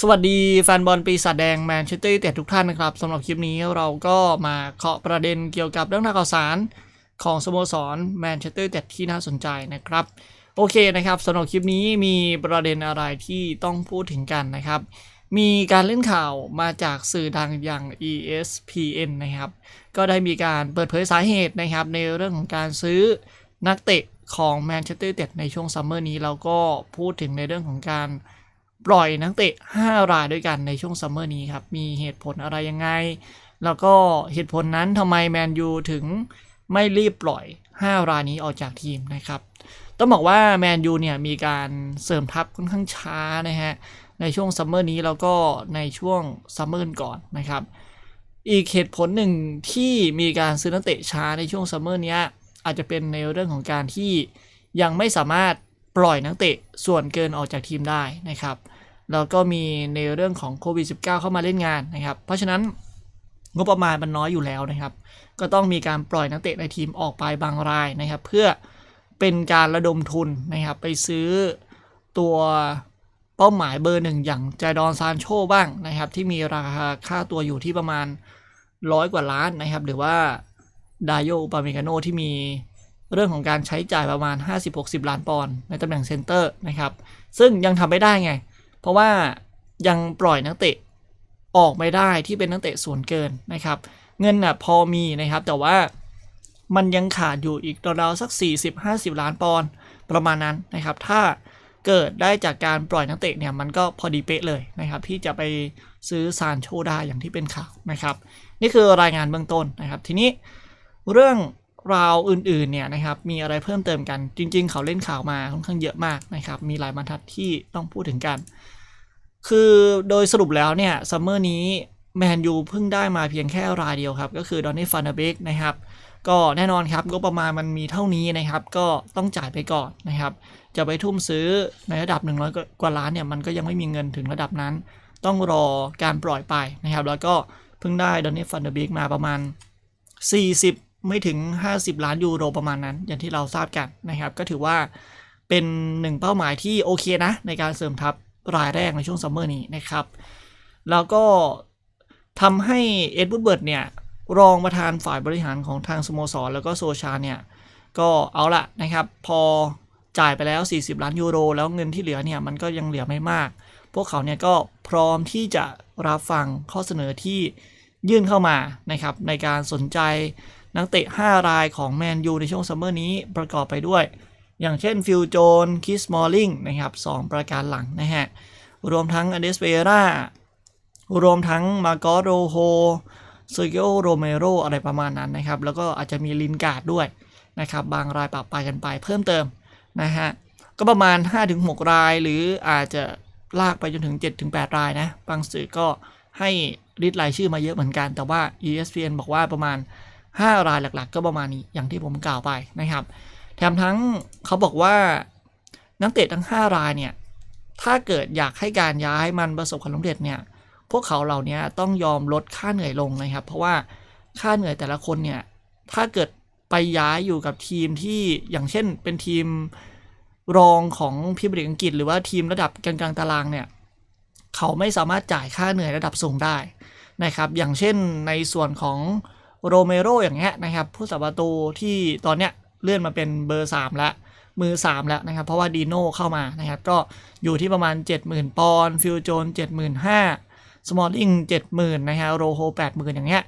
สวัสดีแฟนบอลปีศาจแดงแมนเชสเตอร์ยูไนเต็ดทุกท่านนะครับสำหรับคลิปนี้เราก็มาเคาะประเด็นเกี่ยวกับเรื่องราวข่าวสารของสโมสรแมนเชสเตอร์ยูไนเต็ดที่น่าสนใจนะครับ โอเคนะครับสำหรับคลิปนี้มีประเด็นอะไรที่ต้องพูดถึงกันนะครับ มีการเล่นข่าวมาจากสื่อดังอย่าง ESPN นะครับ ก็ได้มีการเปิดเผยสาเหตุนะครับในเรื่องของการซื้อนักเตะของแมนเชสเตอร์ยูไนเต็ดในช่วงซัมเมอร์นี้แล้วก็พูดถึงในเรื่องของการ ปล่อยนักเตะ 5 รายด้วยกันในช่วงซัมเมอร์นี้ครับ มีเหตุผลอะไรยังไง แล้วก็เหตุผลนั้นทำไมแมนยูถึงไม่รีบปล่อย 5 รายนี้ออกจากทีมนะครับ ต้องบอกว่าแมนยูเนี่ยมีการเสริมทัพค่อนข้างช้านะฮะ ในช่วงซัมเมอร์นี้แล้วก็ในช่วงซัมเมอร์ก่อนนะครับ อีกเหตุผลหนึ่งที่มีการซื้อนักเตะช้าในช่วงซัมเมอร์นี้อาจจะเป็นในเรื่องของการที่ยังไม่สามารถปล่อยนักเตะส่วนเกินออกจากทีมได้นะครับ แล้วก็มีในเรื่องของโควิด -19 เข้ามาเล่นงานนะครับ เพราะฉะนั้นงบประมาณมันน้อยอยู่แล้วนะครับ ก็ต้องมีการปล่อยนักเตะในทีมออกไปบางรายนะครับ เพื่อเป็นการระดมทุนนะครับ ไปซื้อตัวเป้าหมายเบอร์หนึ่งอย่างจดอนซานโชบ้างนะครับ ที่มีราคาค่าตัวอยู่ที่ประมาณร้อยกว่าล้านนะครับ หรือว่าดาโยปาเมกาโนที่มีเรื่องของการใช้จ่ายประมาณ 50-60 ล้านปอนด์ในตำแหน่งเซนเตอร์นะครับ ซึ่งยังทำไม่ได้ไง เพราะว่ายังปล่อยนักเตะออกไม่ได้ที่เป็นนักเตะส่วนเกินนะครับ เงินน่ะพอมีนะครับ แต่ว่ามันยังขาดอยู่อีกราวๆสัก 40-50 ล้านปอนด์ประมาณนั้นนะครับ ถ้าเกิดได้จากการปล่อยนักเตะเนี่ยมันก็พอดีเป๊ะเลยนะครับ ที่จะไปซื้อซานโชได้อย่างที่เป็นข่าวนะครับ นี่คือรายงานเบื้องต้นนะครับ ทีนี้เรื่องราวอื่นๆเนี่ยนะครับมีอะไรเพิ่มเติมกันจริง ๆ เขาเล่นข่าวมาค่อนข้างเยอะมากนะครับ มีหลายบรรทัดที่ต้องพูดถึงกัน คือโดยสรุปแล้วเนี่ยซัมเมอร์นี้แมนยูเพิ่งได้มาเพียงแค่รายเดียวครับ ก็คือดอนนี่ฟันาเบกนะครับ ก็แน่นอนครับก็ประมาณมันมีเท่านี้นะครับ ก็ต้องจ่ายไปก่อนนะครับ จะไปทุ่มซื้อในระดับ 100 กว่าล้านเนี่ยมันก็ยังไม่มีเงินถึงระดับนั้น ต้องรอการปล่อยไปนะครับ แล้วก็เพิ่งได้ดอนนี่ฟันาเบกมาประมาณ 40 ไม่ถึง 50 ล้านยูโรประมาณนั้น อย่างที่เราทราบกันนะครับ ก็ถือว่าเป็นหนึ่งเป้าหมายที่โอเคนะในการเสริมทัพ รายแรกในช่วงซัมเมอร์นี้นะครับ แล้วก็ทำให้เอ็ดวูดเบิร์ดเนี่ยรองประธานฝ่ายบริหารของทางสโมสร แล้วก็โซชาเนี่ย ก็เอาละนะครับ พอจ่ายไปแล้ว 40 ล้านยูโร แล้วเงินที่เหลือเนี่ย มันก็ยังเหลือไม่มาก พวกเขาเนี่ยก็พร้อมที่จะรับฟังข้อเสนอที่ยื่นเข้ามานะครับ ในการสนใจนักเตะ 5 รายของแมนยูในช่วงซัมเมอร์นี้ประกอบไปด้วย อย่างเช่นฟิลโจนคิสมอลลิงนะครับสองประการหลังนะฮะ รวมทั้งอเดสเปรารวมทั้งมาโกโรโฮเซอร์เกโอโรเมโรอะไรประมาณนั้นนะครับ แล้วก็อาจจะมีลินการ์ดด้วยนะครับ บางรายปรับไปกันไปเพิ่มเติมนะฮะ ก็ประมาณ 5-6 รายหรืออาจจะลากไปจนถึง 7-8 รายนะ บางสื่อก็ให้ริดรายชื่อมาเยอะเหมือนกัน แต่ว่า ESPN บอกว่าประมาณ 5 รายหลักๆ ก็ประมาณนี้อย่างที่ผมกล่าวไปนะครับ แถมทั้งเขาบอกว่านักเตะทั้ง 5 รายเนี่ย ถ้าเกิดอยากให้การย้ายมันประสบความสำเร็จเนี่ย พวกเขาเหล่านี้ต้องยอมลดค่าเหนื่อยลงนะครับ เพราะว่าค่าเหนื่อยแต่ละคนเนี่ย ถ้าเกิดไปย้ายอยู่กับทีมที่อย่างเช่นเป็นทีมรองของพรีเมียร์ลีกอังกฤษ หรือว่าทีมระดับกลางๆตารางเนี่ย เขาไม่สามารถจ่ายค่าเหนื่อยระดับสูงได้นะครับ อย่างเช่นในส่วนของโรเมโรอย่างเงี้ยนะครับ ผู้สับประตูที่ตอนเนี้ย เลื่อนมาเป็นเบอร์3แล้วมือ 3 แล้วนะครับ เพราะว่าดีโน่เข้ามานะครับ ก็อยู่ที่ประมาณ 70,000 ปอนด์ฟิลโจน75,000สมอลลิง70,000นะฮะโรโฮ80,000 อย่างเงี้ย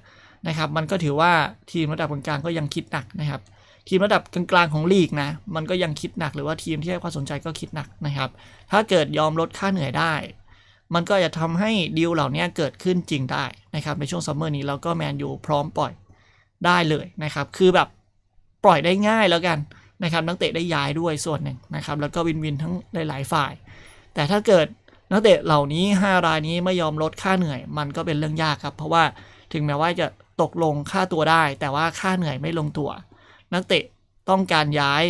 นะครับมันก็ถือว่าทีมระดับกลางๆก็ยังคิดหนักนะครับ ทีมระดับกลางๆของลีกนะมันก็ยังคิดหนักหรือว่าทีมที่ให้ความสนใจก็คิดหนักนะครับ ถ้าเกิดยอมลดค่าเหนื่อยได้ มันก็จะทำให้ดีลเหล่านี้เกิดขึ้นจริงได้นะครับในช่วงซัมเมอร์นี้แล้วก็แมนยูพร้อมปล่อยได้เลยนะครับ คือแบบ ปล่อยได้ง่ายแล้วกันนะครับนักเตะได้ย้ายด้วยส่วนหนึ่งนะครับแล้วก็วินวินทั้งหลาย ๆ ฝ่าย แต่ถ้าเกิดนักเตะเหล่านี้ 5 รายนี้ไม่ยอมลดค่าเหนื่อย มันก็เป็นเรื่องยากครับ เพราะว่าถึงแม้ว่าจะตกลงค่าตัวได้ แต่ว่าค่าเหนื่อยไม่ลงตัว นักเตะต้องการย้าย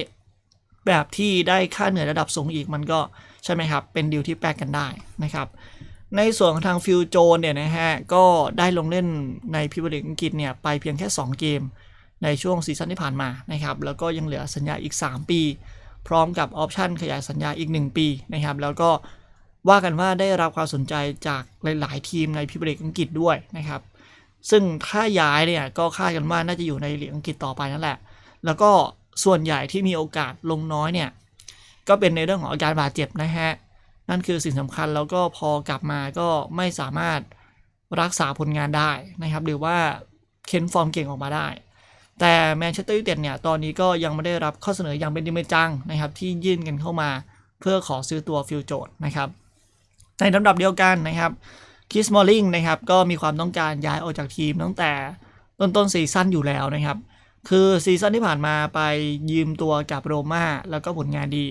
แบบที่ได้ค่าเหนื่อยระดับสูงอีกมันก็ใช่ไหมครับ เป็นดีลที่แปลกกันได้นะครับ ในส่วนของทางฟิลโจนเนี่ยนะฮะก็ได้ลงเล่นในพรีเมียร์ลีกอังกฤษเนี่ยไปเพียงแค่ 2 เกม ในช่วงซีซั่นที่ผ่านมานะครับแล้วก็ยังเหลือสัญญาอีก 3 ปี พร้อมกับออปชันขยายสัญญาอีก 1 ปีนะครับแล้วก็ว่ากันว่าได้รับความสนใจจากหลาย ๆ ทีมในพรีเร์ลีกอังกฤษด้วยนะครับซึ่งถ้าย้ายเนี่ยก็คาดกันว่าน่าจะอยู่ในลีกอังกฤษต่อไปนั่นแหละ แล้วก็ส่วนใหญ่ที่มีโอกาสลงน้อยเนี่ยก็เป็นในเรื่องของอาการบาดเจ็บนะฮะนั่นคือสิ่งสำคัญแล้วก็พอกลับมาก็ไม่สามารถรักษาผลงานได้นะครับ หรือว่าเค้นฟอร์มเก่งออกมาได้ แต่แมนเชสเตอร์ยูไนเต็ดเนี่ยตอนนี้ก็ยังไม่ได้รับข้อเสนออย่างเป็นจริงจังนะครับที่ยื่นกันเข้ามาเพื่อขอซื้อตัวฟิลโจนนะครับในลำดับเดียวกันนะครับคิสมอลลิงนะครับก็มีความต้องการย้ายออกจากทีมตั้งแต่ต้นต้นซีซั่นอยู่แล้วนะครับ คือซีซั่นที่ผ่านมาไปยืมตัวกับโรม่าแล้วก็ผลงานดี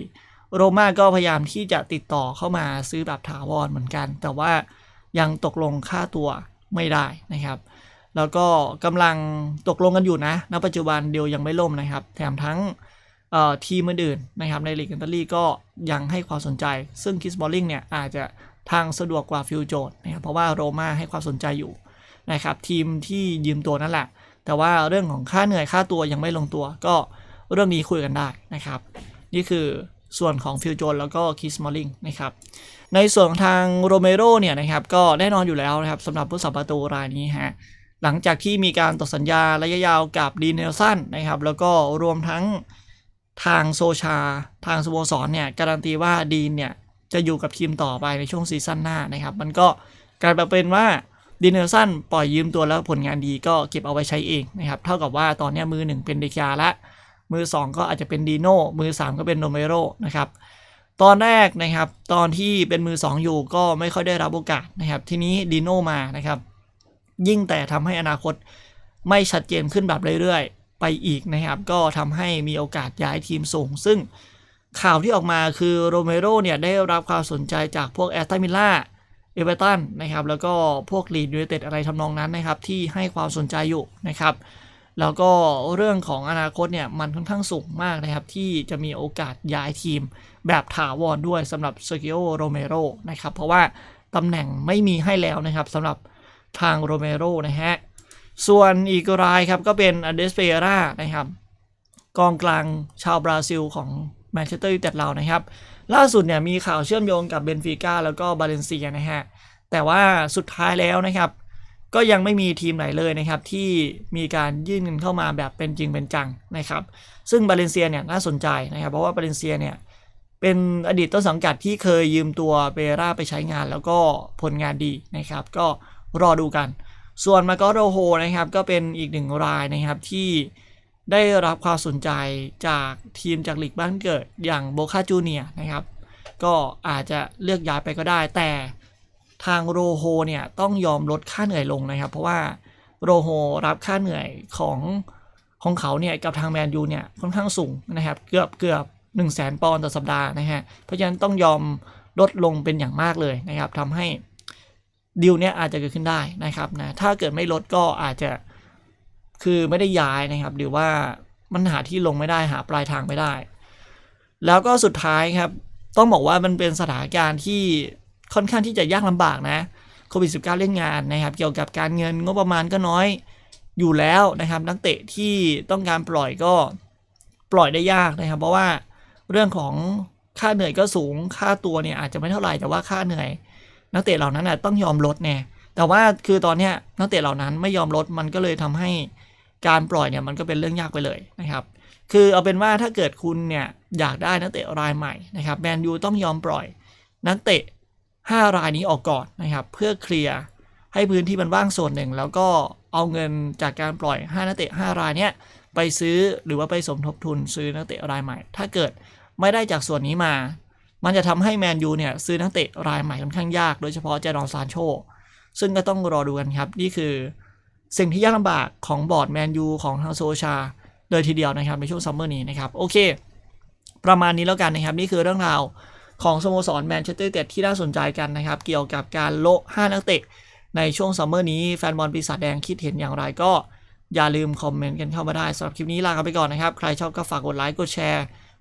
โรม่าก็พยายามที่จะติดต่อเข้ามาซื้อแบบถาวรเหมือนกัน แต่ว่ายังตกลงค่าตัวไม่ได้นะครับ แล้วก็กำลังตกลงกันอยู่นะ ณ ปัจจุบันเดียวยังไม่ล่มนะครับ แถมทั้งเอ่อทีมอื่นๆนะครับในลีกอิตาลีก็ยังให้ความสนใจ ซึ่งคิสบอลลิงเนี่ยอาจจะทางสะดวกกว่าฟิลโจนนะครับเพราะว่าโรม่าให้ความสนใจอยู่นะครับทีมที่ยืมตัวนั่นแหละ แต่ว่าเรื่องของค่าเหนื่อยค่าตัวยังไม่ลงตัว ก็เรื่องนี้คุยกันได้นะครับ นี่คือส่วนของฟิลโจนแล้วก็คิสมอลลิงนะครับในส่วนทางโรเมโรเนี่ยนะครับก็แน่นอนอยู่แล้วนะครับสำหรับผู้สัมประตูรายนี้ฮะ หลังจากที่มีการต่อสัญญาระยะยาวกับดีเนลสันนะครับ แล้วก็รวมทั้งทางโซชา ทางสโมสรเนี่ย การันตีว่าดีนเนี่ย จะอยู่กับทีมต่อไปในช่วงซีซั่นหน้านะครับ มันก็กลายมาเป็นว่าดีเนลสันปล่อยยืมตัวแล้วผลงานดีก็เก็บเอาไว้ใช้เองนะครับ เท่ากับว่าตอนนี้มือหนึ่งเป็นเดคาละ มือสองก็อาจจะเป็นดีโน่มือสามก็เป็นโรเมโรนะครับตอนแรกนะครับ ตอนที่เป็นมือ 2 อยู่ก็ไม่ค่อยได้รับโอกาสนะครับ ทีนี้ดีโน่มานะครับ ยิ่งแต่ทำให้อนาคตไม่ชัดเจนขึ้นแบบเรื่อยๆ ไปอีกนะครับ ก็ทำให้มีโอกาสย้ายทีมสูง ซึ่งข่าวที่ออกมาคือโรเมโรเนี่ยได้รับความสนใจจากพวกแอสตันวิลล่าเอเวอร์ตันนะครับ แล้วก็พวกลีดยูไนเต็ดอะไรทำนองนั้นนะครับ ที่ให้ความสนใจอยู่นะครับ แล้วก็เรื่องของอนาคตเนี่ยมันค่อนข้างสูงมากนะครับ ที่จะมีโอกาสย้ายทีมแบบถาวรด้วยสำหรับเซอร์กิโอโรเมโรนะครับ เพราะว่าตำแหน่งไม่มีให้แล้วนะครับสำหรับ ทางโรเมโรนะฮะ ส่วนอีกรายครับก็เป็นอเดสเปรานะครับกองกลางชาวบราซิลของแมนเชสเตอร์ยูไนเต็ดเรานะครับ ล่าสุดเนี่ยมีข่าวเชื่อมโยงกับเบนฟิก้าแล้วก็บาเลนเซียนะฮะ แต่ว่าสุดท้ายแล้วนะครับ ก็ยังไม่มีทีมไหนเลยนะครับ ที่มีการยื่นเงินเข้ามาแบบเป็นจริงเป็นจังนะครับ ซึ่งบาเลนเซียเนี่ยน่าสนใจนะครับ เพราะว่าบาเลนเซียเนี่ยเป็นอดีตต้นสังกัดที่เคยยืมตัวเปร่าไปใช้งานแล้วก็ผลงานดีนะครับ ก็ รอดูกัน ส่วนมาโกโรโฮนะครับก็เป็นอีกหนึ่งรายนะครับที่ได้รับความสนใจจากทีมจากลีกบ้านเกิดอย่างโบคาจูเนียนะครับ ก็อาจจะเลือกย้ายไปก็ได้ แต่ทางโรโฮเนี่ยต้องยอมลดค่าเหนื่อยลงนะครับ เพราะว่าโรโฮรับค่าเหนื่อยของของเขาเนี่ยกับทางแมนยูเนี่ยค่อนข้างสูงนะครับเกือบเกือบ1 0 0 0 0แสนปอนด์ต่อสัปดาห์นะฮะเพราะฉะนั้นต้องยอมลดลงเป็นอย่างมากเลยนะครับทำให้ ดีลเนี้ยอาจจะเกิดขึ้นได้นะครับนะถ้าเกิดไม่ลดก็อาจจะคือไม่ได้ย้ายนะครับหรือว่ามันหาที่ลงไม่ได้หาปลายทางไม่ได้ แล้วก็สุดท้ายครับ ต้องบอกว่ามันเป็นสถานการณ์ที่ค่อนข้างที่จะยากลำบากนะโควิด -19 เล่นงานนะครับ เกี่ยวกับการเงินงบประมาณก็น้อยอยู่แล้วนะครับ นักเตะที่ต้องการปล่อยก็ปล่อยได้ยากนะครับ เพราะว่าเรื่องของค่าเหนื่อยก็สูงค่าตัวเนี่ยอาจจะไม่เท่าไหร่แต่ว่าค่าเหนื่อย นักเตะเหล่านั้นนะต้องยอมลดแน่แต่ว่าคือตอนเนี้ยนักเตะเหล่านั้นไม่ยอมลดมันก็เลยทำให้การปล่อยเนี่ยมันก็เป็นเรื่องยากไปเลยนะครับ คือเอาเป็นว่าถ้าเกิดคุณเนี่ยอยากได้นักเตะรายใหม่นะครับแมนยูต้องยอมปล่อยนักเตะ 5 รายนี้ออกก่อนนะครับเพื่อเคลียร์ให้พื้นที่มันว่างส่วนหนึ่ง แล้วก็เอาเงินจากการปล่อย 5 นักเตะ 5 รายเนี้ยไปซื้อหรือว่าไปสมทบทุนซื้อนักเตะรายใหม่ ถ้าเกิดไม่ได้จากส่วนนี้มา มันจะทำให้แมนยูเนี่ยซื้อนักเตะรายใหม่ค่อนข้างยากโดยเฉพาะเจดอนซานโช ซึ่งก็ต้องรอดูกันครับ นี่คือสิ่งที่ยากลำบากของบอร์ดแมนยูของทางโซชาเลยทีเดียวนะครับในช่วงซัมเมอร์นี้นะครับ โอเค ประมาณนี้แล้วกันนะครับ นี่คือเรื่องราวของสโมสรแมนเชสเตอร์ยูไนเต็ดที่น่าสนใจกันนะครับ เกี่ยวกับการโละ5นักเตะในช่วงซัมเมอร์นี้แฟนบอลปีศาจแดงคิดเห็นอย่างไรก็อย่าลืมคอมเมนต์กันเข้ามาได้สำหรับคลิปนี้ลากันไปก่อนนะครับ ใครชอบก็ฝากกดไลค์กดแชร์